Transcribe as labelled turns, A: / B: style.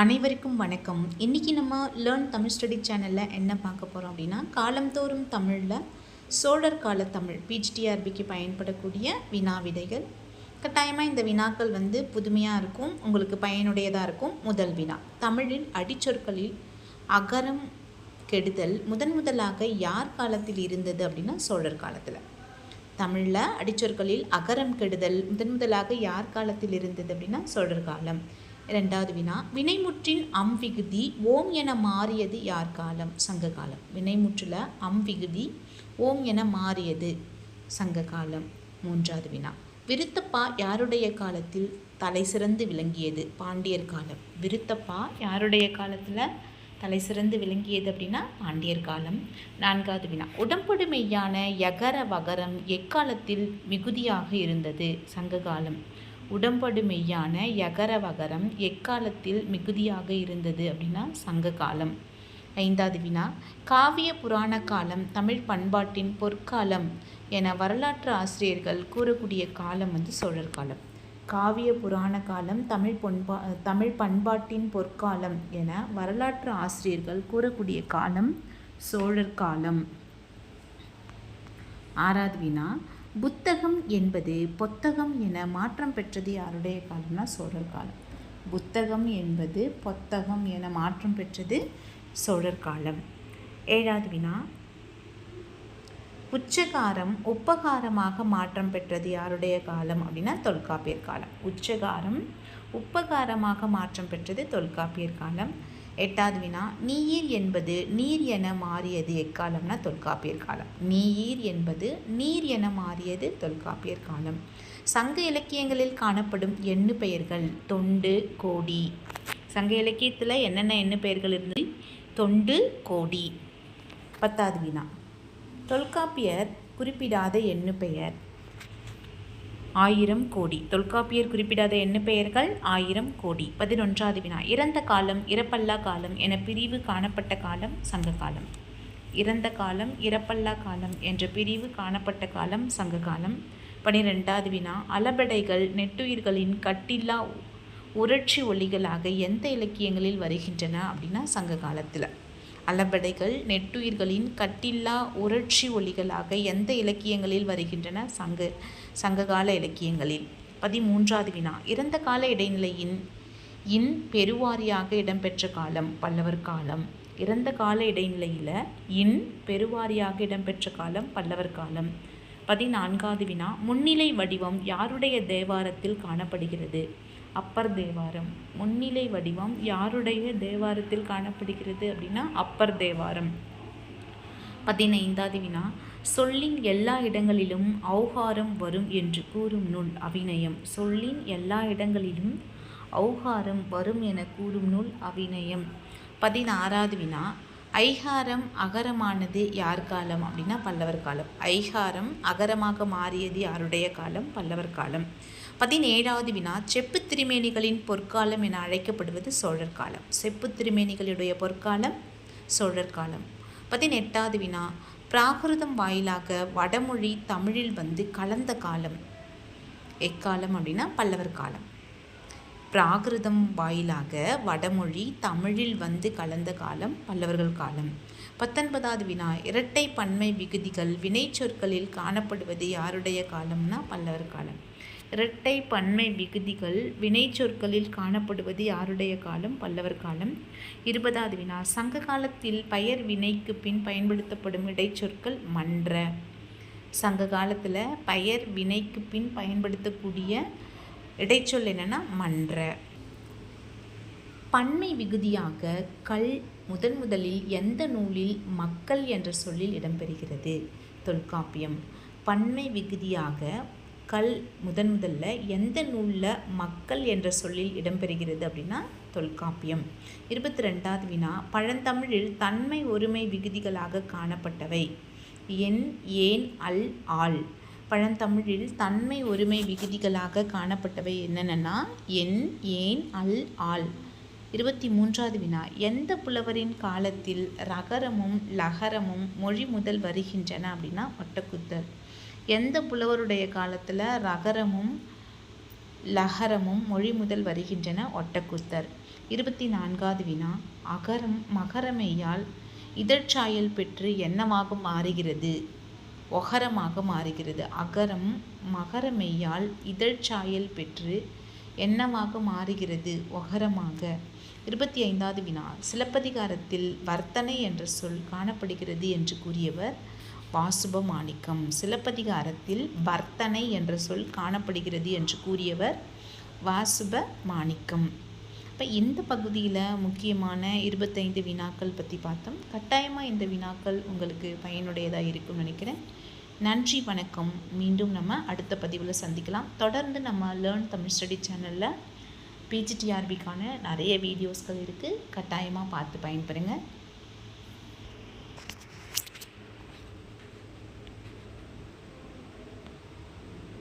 A: அனைவருக்கும் வணக்கம். இன்றைக்கி நம்ம லேர்ன் தமிழ் ஸ்டடி சேனலில் என்ன பார்க்க போகிறோம் அப்படின்னா காலந்தோறும் தமிழில் சோழர் கால தமிழ் பிஜிடிஆர்பிக்கு பயன்படக்கூடிய வினா விடைகள். கட்டாயமாக இந்த வினாக்கள் வந்து புதுமையாக இருக்கும் உங்களுக்கு பயனுடையதாக இருக்கும். முதல் வினா தமிழில் அடிச்சொற்களில் அகரம் கெடுதல் முதன் முதலாக யார் காலத்தில் இருந்தது அப்படின்னா சோழர் காலத்தில். தமிழில் அடிச்சொற்களில் அகரம் கெடுதல் முதன் முதலாக யார் காலத்தில் இருந்தது அப்படின்னா சோழர் காலம். ரெண்டாவது வினா வினைமுற்றின் அம் விகுதி ஓம் என மாறியது யார் காலம்? சங்க காலம். வினைமுற்றில் அம் விகுதி ஓம் என மாறியது சங்க காலம். மூன்றாவது வினா விருத்தப்பா யாருடைய காலத்தில் தலை சிறந்து விளங்கியது? பாண்டியர் காலம். விருத்தப்பா யாருடைய காலத்தில் தலை சிறந்து விளங்கியது? அப்படின்னா பாண்டியர் காலம். நான்காவது வினா உடம்படு மெய்யான யகர வகரம் எக்காலத்தில் மிகுதியாக இருந்தது? சங்க காலம். உடம்படு மெய்யான யகர வகரம் எக்காலத்தில் மிகுதியாக இருந்தது அப்படின்னா சங்க காலம் ஐந்தாவது வினா காவிய புராண காலம் தமிழ் பண்பாட்டின் பொற்காலம் என வரலாற்று ஆசிரியர்கள் கூறக்கூடிய காலம் வந்து சோழர் காலம் காவிய புராண காலம் தமிழ் பொன்பா தமிழ் பண்பாட்டின் பொற்காலம் என வரலாற்று ஆசிரியர்கள் கூறக்கூடிய காலம் சோழர் காலம் ஆறாவது வினா புத்தகம் என்பது பொத்தகம் என மாற்றம் பெற்றது யாருடைய காலம்னா சோழர் காலம். புத்தகம் என்பது பொத்தகம் என மாற்றம் பெற்றது சோழர் காலம். ஏழாவது வினா. உச்சகாரம் உப்பகாரமாக மாற்றம் பெற்றது யாருடைய காலம் அப்படின்னா தொல்காப்பியர் காலம். உச்சகாரம் உப்பகாரமாக மாற்றம் பெற்றது தொல்காப்பியர் காலம். எட்டாவது வினா நீர் என்பது நீர் என மாறியது எக்காலம்னா தொல்காப்பியர் காலம். நீர் என்பது நீர் என மாறியது தொல்காப்பியர் காலம். சங்க இலக்கியங்களில் காணப்படும் எண்ணு பெயர்கள் தொண்டு கோடி. சங்க இலக்கியத்தில் என்னென்ன எண்ணு பெயர்கள் இருந்து தொண்டு கோடி. பத்தாவது வினா. தொல்காப்பியர் குறிப்பிடாத எண்ணு பெயர் ஆயிரம் கோடி. தொல்காப்பியர் குறிப்பிடாத என்ன பெயர்கள்? ஆயிரம் கோடி. பதினொன்றாவது வினா. இறந்த காலம் இறப்பல்லா காலம் என பிரிவு காணப்பட்ட காலம் சங்க காலம். இறந்த காலம் இறப்பல்லா காலம் என்ற பிரிவு காணப்பட்ட காலம் சங்க காலம். பனிரெண்டாவது வினா. அலபடைகள் நெட்டுயிர்களின் கட்டில்லா உரட்சி ஒலிகளாக எந்த இலக்கியங்களில் வருகின்றன அப்படின்னா சங்க காலத்தில். அலபடைகள் நெட்டுயிர்களின் கட்டில்லா உரட்சி ஒலிகளாக எந்த இலக்கியங்களில் வருகின்றன? சங்க சங்ககால இலக்கியங்களில். பதிமூன்றாவது வினா. இறந்த கால இடைநிலையின் இன் பெருவாரியாக இடம்பெற்ற காலம் பல்லவர் காலம். இறந்த கால இடைநிலையில் இன் பெருவாரியாக இடம்பெற்ற காலம் பல்லவர் காலம். பதினான்காவது வினா. முன்னிலை வடிவம் யாருடைய தேவாரத்தில் காணப்படுகிறது? அப்பர் தேவாரம். முன்னிலை வடிவம் யாருடைய தேவாரத்தில் காணப்படுகிறது அப்படின்னா அப்பர் தேவாரம். பதினைந்தாவது வினா. சொல்லின் எல்லா இடங்களிலும் ஔகாரம் வரும் என்று கூறும் நூல் அபிநயம். சொல்லின் எல்லா இடங்களிலும் ஔகாரம் வரும் என கூறும் நூல் அபிநயம். பதினாறாவது வினா. ஐகாரம் அகரமானது யார் காலம் அப்படின்னா பல்லவர் காலம். ஐகாரம் அகரமாக மாறியது யாருடைய காலம்? பல்லவர் காலம். பதினேழாவது வினா செப்பு திருமேனிகளின் பொற்காலம் என அழைக்கப்படுவது சோழர் காலம். செப்பு திருமேனிகளுடைய பொற்காலம் சோழர் காலம். பதினெட்டாவது வினா பிராகிருதம் வாயிலாக வடமொழி தமிழில் வந்து கலந்த காலம். எக்காலம் அப்படின்னா பல்லவர் காலம். பிராகிருதம் வாயிலாக வடமொழி தமிழில் வந்து கலந்த காலம் பல்லவர்கள் காலம். பத்தொன்பதாவது வினா இரட்டை பன்மை விகுதிகள் வினைச்சொற்களில் காணப்படுவது யாருடைய காலம்னா பல்லவர் காலம். இரட்டை பன்மை விகுதிகள் வினைச்சொற்களில் காணப்படுவது யாருடைய காலம்? பல்லவர் காலம். இருபதாவது வினா. சங்க காலத்தில் பெயர் வினைக்கு பின் பயன்படுத்தப்படும் இடைச்சொற்கள் மன்ற. சங்க காலத்தில் பெயர் வினைக்கு பின் பயன்படுத்தக்கூடிய இடைச்சொல் என்னென்னா மன்ற. பன்மை விகுதியாக கல் முதன் முதலில் எந்த நூலில் மக்கள் என்ற சொல்லில் இடம்பெறுகிறது? தொல்காப்பியம். பன்மை விகுதியாக கல் முதன் முதல்ல எந்த நூலில் மக்கள் என்ற சொல்லில் இடம்பெறுகிறது அப்படின்னா தொல்காப்பியம். இருபத்தி ரெண்டாவது வினா பழந்தமிழில் தன்மை ஒருமை விகுதிகளாக காணப்பட்டவை. என் ஏன் அல் ஆள். பழந்தமிழில் தன்மை ஒருமை விகுதிகளாக காணப்பட்டவை என்னென்னா என் ஏன் அல் ஆள். இருபத்தி மூன்றாவது வினா எந்த புலவரின் காலத்தில் ரகரமும் லகரமும் மொழி முதல் வருகின்றன அப்படின்னா ஒட்டக்குத்தர் எந்த புலவருடைய காலத்தில் ரகரமும் லகரமும் மொழி முதல் வருகின்றன ஒட்டக்குத்தர். இருபத்தி நான்காவது வினா. அகரம் மகரமையால் இதழ்ச்சாயல் பெற்று என்னவாக மாறுகிறது. ஒகரமாக மாறுகிறது. அகரம் மகரமெய்யால் இதழ்ச்சாயல் பெற்று என்னவாக மாறுகிறது. ஒகரமாக. இருபத்தி ஐந்தாவது வினா. சிலப்பதிகாரத்தில் வர்த்தனை என்ற சொல் காணப்படுகிறது என்று கூறியவர் வாசுப மாணிக்கம் சிலப்பதிகாரத்தில் வர்த்தனை என்ற சொல் காணப்படுகிறது என்று கூறியவர் வாசுப மாணிக்கம் இப்போ இந்த பகுதியில் முக்கியமான இருபத்தைந்து வினாக்கள் பற்றி பார்த்தோம். கட்டாயமாக இந்த வினாக்கள் உங்களுக்கு பயனுடையதாக இருக்கும்னு நினைக்கிறேன். நன்றி வணக்கம். மீண்டும் நம்ம அடுத்த பதிவில் சந்திக்கலாம். தொடர்ந்து நம்ம லேர்ன் தமிழ் ஸ்டடி சேனலில் பிஜிடிஆர்பிக்கான நிறைய வீடியோஸ்கள் இருக்குது கட்டாயமாக பார்த்து பயன்பெறுங்க.